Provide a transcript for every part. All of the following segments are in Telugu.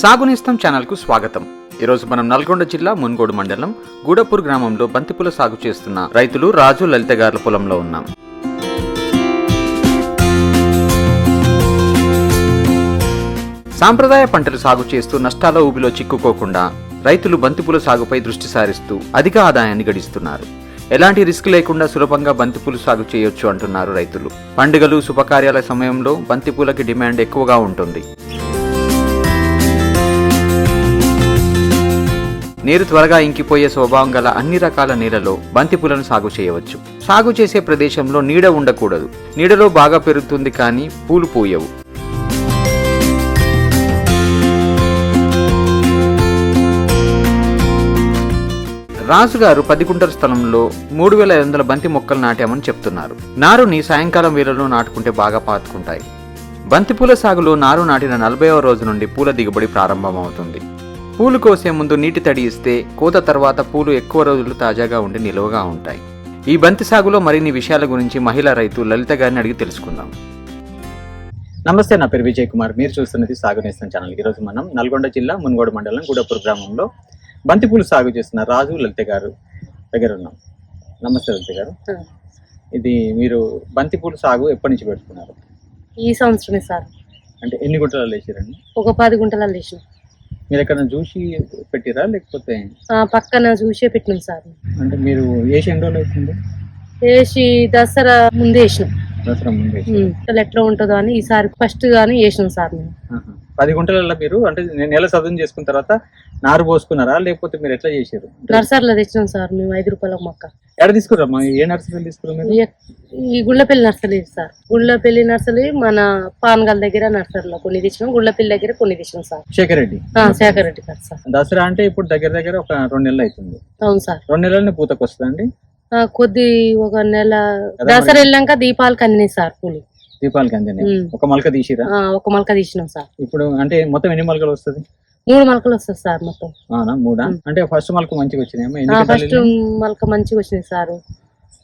సాగునేస్తం ఛానల్కు స్వాగతం. ఈరోజు మనం నల్గొండ జిల్లా మున్గోడు మండలం గూడపూర్ గ్రామంలో బంతిపూల సాగు చేస్తున్న రైతులు రాజు లలిత గార్ల పొలంలో ఉన్నాం. సాంప్రదాయ పంటలు సాగు చేస్తూ నష్టాల ఊబిలో చిక్కుకోకుండా రైతులు బంతిపూల సాగుపై దృష్టి సారిస్తూ అధిక ఆదాయాన్ని గడిస్తున్నారు. ఎలాంటి రిస్క్ లేకుండా సులభంగా బంతిపూలు సాగు చేయొచ్చు అంటున్నారు రైతులు. పండుగలు శుభకార్యాల సమయంలో బంతిపూలకి డిమాండ్ ఎక్కువగా ఉంటుంది. నీరు త్వరగా ఇంకిపోయే స్వభావం గల అన్ని రకాల నీళ్ళలో బంతిపూలను సాగు చేయవచ్చు. సాగు చేసే ప్రదేశంలో నీడ ఉండకూడదు. నీడలో బాగా పెరుగుతుంది కానీ పూలు పూయవు. రాజుగారు పది గుంటల స్థలంలో మూడు వేల ఐదు వందల బంతి మొక్కలు నాటామని చెప్తున్నారు. నారుని సాయంకాలం వేళలో నాటుకుంటే బాగా పాతుకుంటాయి. బంతిపూల సాగులో నారు నాటిన నలభైవ రోజు నుండి పూల దిగుబడి ప్రారంభమవుతుంది. పూలు కోసే ముందు నీటి తడి ఇస్తే కోత తర్వాత పూలు ఎక్కువ రోజులు తాజాగా ఉండి నిలువగా ఉంటాయి. ఈ బంతి సాగులో మరిన్ని విషయాల గురించి మహిళా రైతు లలిత గారిని అడిగి తెలుసుకుందాం. నమస్తే నా పేరు విజయ్ కుమార్. మీరు చూస్తున్నది సాగునేస్తం ఛానల్. ఈరోజు మనం నల్గొండ జిల్లా మున్గోడు మండలం గూడపూర్ గ్రామంలో బంతిపూలు సాగు చేస్తున్న రాజు లలిత గారు దగ్గర ఉన్నాం. నమస్తే లలిత గారు. ఇది మీరు బంతిపూలు సాగు ఎప్పటి నుంచి పెట్టుకున్నారు ఈ సంవత్సరమే సార్. అంటే ఎన్ని గుంటలు వేసారండి ఒక పది గుంటలలో వేసినాం మీరు ఎక్కడ చూసి పెట్టిరా లేకపోతే? ఆ, పక్కన చూసే పెట్టినాం సార్. అంటే మీరు వేసి ఎన్ని రోజులు అవుతుంది? వేసి దసరా ముందే వేసినాం దసరా ముందు వేసి. ఉమ్, అసలు ఎట్లా ఉంటుందో అని ఈసారి ఫస్ట్ గానీ వేసినాం సార్ మేము. ఆహా. పది గుంటలలో మీరు అంటే నేను నెల చదువు చేసుకున్న తర్వాత నారు పోసుకున్నారా? లేకపోతే మీరు ఎట్లా చేశారు? నర్సరీలో తెచ్చినాం సార్ మేము ఐదు రూపాయల మొక్క. ఎక్కడ తీసుకుర్రమ్మా ఏ నర్సరీ తీసుకురా మీరు? ఈ- Gullapalli nursery sir. Gullapalli nursery మన పానగల్ దగ్గర నర్సరీలో కొన్ని తెచ్చినాం గుళ్ళపల్లి దగ్గర కొన్ని తెచ్చినాం సార్. శేఖర్ రెడ్డి శేఖర్ రెడ్డి గారు సార్. దసరా అంటే ఇప్పుడు దగ్గర దగ్గర ఒక రెండు నెలలు అవుతుంది. అవును సార్. రెండు నెలలని పూతకు వస్తుందండి? కొద్ది ఒక నెల దసరా. వెళ్ళాక దీపాలకు అందినాయి సార్ పూలు. దీపాలకి అందినాయి. ఒక మలక తీసిరా? ఆ, ఒక మొలక తీసినాం సార్. ఇప్పుడు అంటే మొత్తం ఎన్ని మొలకలు వస్తుంది? మూడు మొలకలు వస్తాయి సార్ మొత్తం అవునా మూడా. అంటే ఫస్ట్ మొలక మంచిగా వచ్చినాయమ్మా ఎన్ని ఫస్ట్ కింటాలు? మొలక మంచిగా వచ్చింది సార్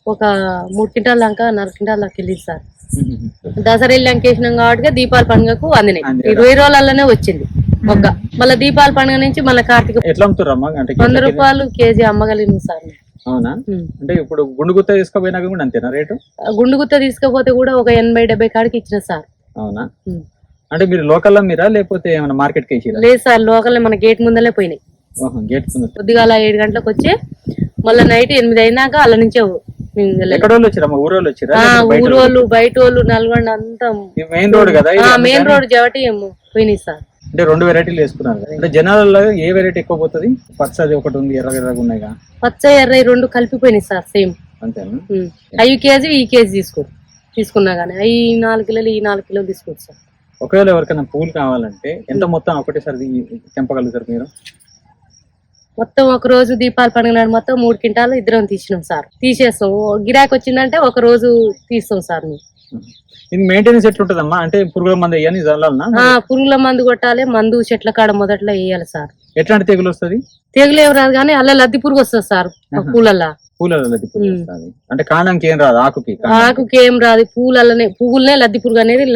ఒక మూడు క్వింటాల దాకా నాలుగు క్వింటాల దాకా వెళ్ళింది సార్. దసరా వెళ్ళాక వేసినాం కాబట్టి దీపాల పండుగకు అందినాయి. ఇరవై రోజులలోనే వచ్చింది మొగ్గ మళ్ళీ దీపాల పండుగ నుంచి మళ్ళీ కార్తీక ఎట్లా అమ్ముతారమ్మా వంద? రూపాయలు కేజీ అమ్మగలిగిన సార్ అవునా. అంటే ఇప్పుడు గుండు గుత్త తీసుకుపోయినాక కూడా అంతేనా రేటు గుండు గుత్త తీసుకపోతే కూడా ఒక ఎనభై డెబ్బై కాడికి ఇచ్చిన సార్ అవునా. అంటే మీరు లోకల్ మీరా లేకపోతే ఏమైనా మార్కెట్కి లేదు సార్ లోకల్ మన గేట్ ముందలే పోయినాయి. గేట్ ముందు పొద్దుగాల ఏడు గంటలకు వచ్చి మళ్ళీ నైట్ ఎనిమిది అయినాక అల్ల నుంచే మేము వెళ్ళాలి. ఎక్కడ వాళ్ళు వచ్చిరా? ఊరు వాళ్ళు వచ్చిరా? ఆ, లేకపోతే బయట వాళ్ళు? నల్గొండ అంతా. మెయిన్ రోడ్ కదా మెయిన్ రోడ్ ఏమో పోయినాయి సార్. అంటే రెండు వెరైటీలు వేసుకున్నారు అంటే జనాలలో ఏ వెరైటీ ఎక్కువ పోతుంది? పచ్చది ఒకటి ఉంది ఎర్ర ఎర్రగా ఉన్నాయిగా పచ్చ ఎర్ర రెండు కలిపిపోయినాయి సార్ సేమ్. అంతేనా? అవి కేజీ ఈ కేజీ తీసుకో తీసుకున్నా కానీ అవి నాలుగు కిలోలు ఈ నాలుగు కిలోలు తీసుకోవచ్చు సార్. ఒకవేళ ఎవరికైనా పూలు కావాలంటే ఎంత మొత్తం ఒకటేసారి తెంపగలుగుతారు మీరు? మొత్తం ఒక రోజు దీపాల పండుగ నాడు మొత్తం మూడు క్వింటాలు ఇద్దరం తీసినాం సార్. తీసేస్తాం. గిరాకీ వచ్చిందంటే ఒక రోజు తీస్తాం సార్ మేము. ఇది మెయింటెనెన్స్ ఎట్లుంటదమ్మా అంటే పురుగుల మంది ఆ, పురుగుల మందు కొట్టాలి మందు చెట్ల కాడ మొదట్లో వేయాలి సార్. ఎట్లాంటి తెగులు వస్తుంది? తెగులు ఏం రాదు కానీ అల్ల లద్ది పురుగు వస్తుంది సార్. పూలల్లా. పూలలో లద్ది పురుగు ఉమ్. వస్తుంది. అంటే కాండానికి ఏం రాదు ఆకుకి. ఆకుకి ఏం రాదు పూలల్లనే పువ్వులనే లద్ది పురుగు అనేది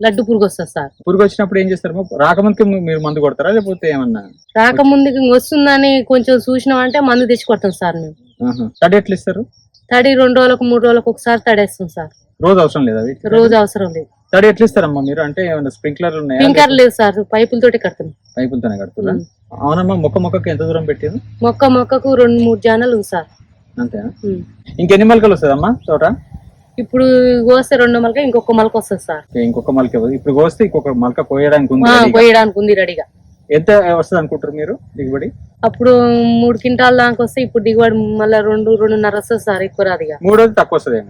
లడ్డు పురుగు వస్తుంది సార్. పురుగు వచ్చినప్పుడు ఏం చేస్తారు? రాకముందుకి మీరు మందు కొడతారా? లేకపోతే ఏమన్నా? రాకముందుకి వస్తుందని కొంచెం చూసినామంటే మందు తెచ్చి కొడతాం సార్ మేము. తడి ఎట్లా ఇస్తారు? తడి రెండు రోజులకు మూడు రోజులకు ఒకసారి తడేస్తాం సార్. రోజు అవసరం లేదా అవి రోజు అవసరం లేదు. తడి ఎట్లా ఇస్తారమ్మా మీరు? అంటే ఏమైనా స్ప్రింక్లర్ ఉన్నాయా? స్ప్రింకర్ లేదు సార్ పైపులతోటి కడతాం. పైపులతోనే కడుతున్నా. అవునమ్మా మొక్క మొక్కకి ఎంత దూరం పెట్టింది మొక్క మొక్కకు రెండు మూడు జానాలు ఉంది సార్. అంతేనా. ఇంకెన్ని మొలకలు వస్తుందమ్మా తోట? ఇప్పుడు కోస్తే రెండు మొలక ఇంకొక మొలక వస్తుంది సార్. ఇంకొక మొలక. ఇప్పుడు కోస్తే ఇంకొక మొలక కోయడానికి ఉంది. కోయడానికి ఉంది రెడీగా. ఎంత వస్తుంది అనుకుంటారు మీరు దిగుబడి? అప్పుడు మూడు క్వింటాల దాకా వస్తే ఇప్పుడు దిగుబడి మళ్ళీ రెండు రెండున్నర వస్తుంది సార్ ఎక్కువ రాదుగా మూడోది తక్కువ వస్తుంది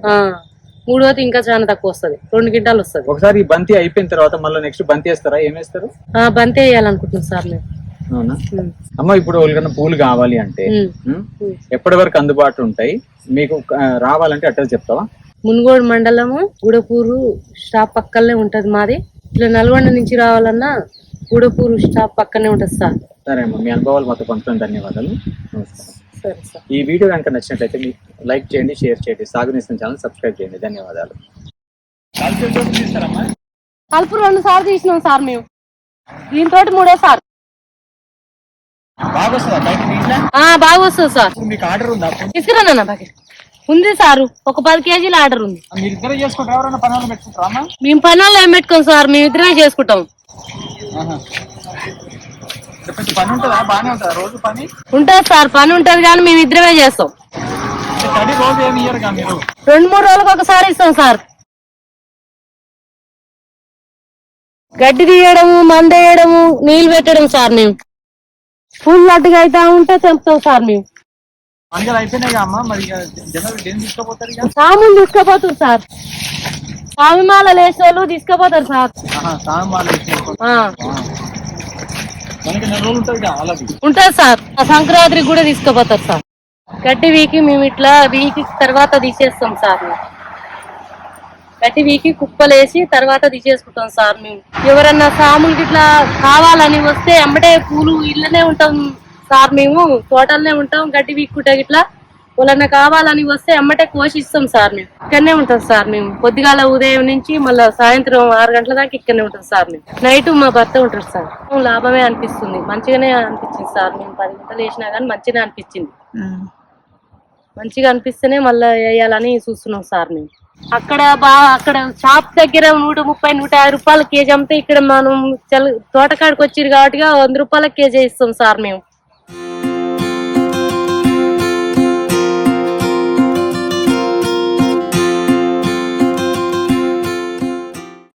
మూడోది ఇంకా చాలా తక్కువ వస్తుంది. రెండు క్వింటాలు వస్తుంది. ఒకసారి ఈ బంతి అయిపోయిన తర్వాత మళ్ళీ నెక్స్ట్ బంతి వేస్తారా? ఏం వేస్తారు? బంతి వేయాలనుకుంటున్నాం సార్ మేము. అవునా. అమ్మ ఇప్పుడు ఎవరికైనా పూలు కావాలి అంటే. ఎప్పటి వరకు అందుబాటు ఉంటాయి? మీకు రావాలంటే అడ్రస్ చెప్తావా? మునుగోడు మండలము గుడపూరు స్టాప్ పక్కనే ఉంటది మాది. ఇట్లా నల్గొండ నుంచి రావాలన్నా గుడపూరు స్టాప్ పక్కనే ఉంటది సార్. సరే అమ్మ మీ అనుభవాలు మాతో పంచడం ధన్యవాదాలు. నమస్కారం. సరే సార్. ఈ వీడియో కనుక నచ్చినట్లయితే మీకు లైక్ చేయండి షేర్ చేయండి. సాగునిస్తున్న ఛానల్ సబ్స్క్రైబ్ చేయండి. ధన్యవాదాలు. కలుపు రెండు సార్లు తీసినాం సార్ మేము. దీంతో మూడే సార్. బాగా వస్తుంది సార్. మీకు ఆర్డర్ ఉందా సారు. ఒక పది కేజీల ఆర్డర్ ఉంది. మీరు ఇద్దరు చేసుకుంటారు. ఎవరైనా పనులు పెట్టుకుంటారా అమ్మా మేము పనుల్లో ఏం పెట్టుకోం సార్ మేము ఇద్దరమే చేసుకుంటాం. పని ఉంటుందా? బాగానే ఉంటుందా? రోజు పని? ఉంటుంది సార్ పని ఉంటుంది కానీ మేము ఇద్దరమే చేస్తాం. రెండు మూడు రోజులకు ఒకసారి ఇస్తాం సార్. గడ్డి తీయడము మందేయడము నీళ్ళు పెట్టడం సార్ మేము. ఫుల్ అడ్డుగా అయితే ఉంటే తెంపుతాం సార్ మేము. మంగళ అయిపోయినాయి అమ్మా? మరి ఇక జనాలు దేని తీసుకుపోతారు ఇక? సాములు తీసుకుపోతారు సార్. స్వామిమాల లేచిన వాళ్ళు తీసుకుపోతారు సార్. ఆహా, సామాన్లు వేసేసుకో. ఆ, మనకి నెల రోజులు ఉంటుంది కదా అలాది ఉంటుంది సార్. ఆ సంక్రాంతికి కూడా తీసుకుపోతారు సార్. గడ్డి వీకి మేము ఇట్లా వీకి తర్వాత తీసేస్తాం సార్. మేము గడ్డి వీకి కుప్పలేసి తర్వాత తీసేసుకుంటాం సార్ మేము. ఎవరన్నా సాములకి ఇట్లా కావాలని వస్తే ఎమ్మటే పూలు ఇళ్ళనే ఉంటాం. సార్ మేము తోటలనే ఉంటాం గడ్డి వీక్కుంటే ఇట్లా వాళ్ళన్నా కావాలని వస్తే ఎమ్మటే కోసిస్తాం సార్ మేము. ఇక్కడనే ఉంటాం సార్ మేము. పొద్దుగాల ఉదయం నుంచి మళ్ళీ సాయంత్రం ఆరు గంటల దాకా ఇక్కడనే ఉంటాం సార్ మేము. నైట్ మా భర్త ఉంటాడు సార్. లాభమే అనిపిస్తుంది. మంచిగానే అనిపించింది సార్. మేము పది గంటలు వేసినా కానీ మంచిగానే అనిపించింది. మంచిగా అనిపిస్తేనే మళ్ళీ వేయాలని చూస్తున్నాం సార్ మేము. అక్కడ బాగా అక్కడ షాప్ దగ్గర నూట ముప్పై నూట యాభై రూపాయల కేజీ అమ్మితే ఇక్కడ మనం తోటకాడికి వచ్చిరు కాబట్టి వంద రూపాయల కేజీ ఇస్తాం సార్ మేము.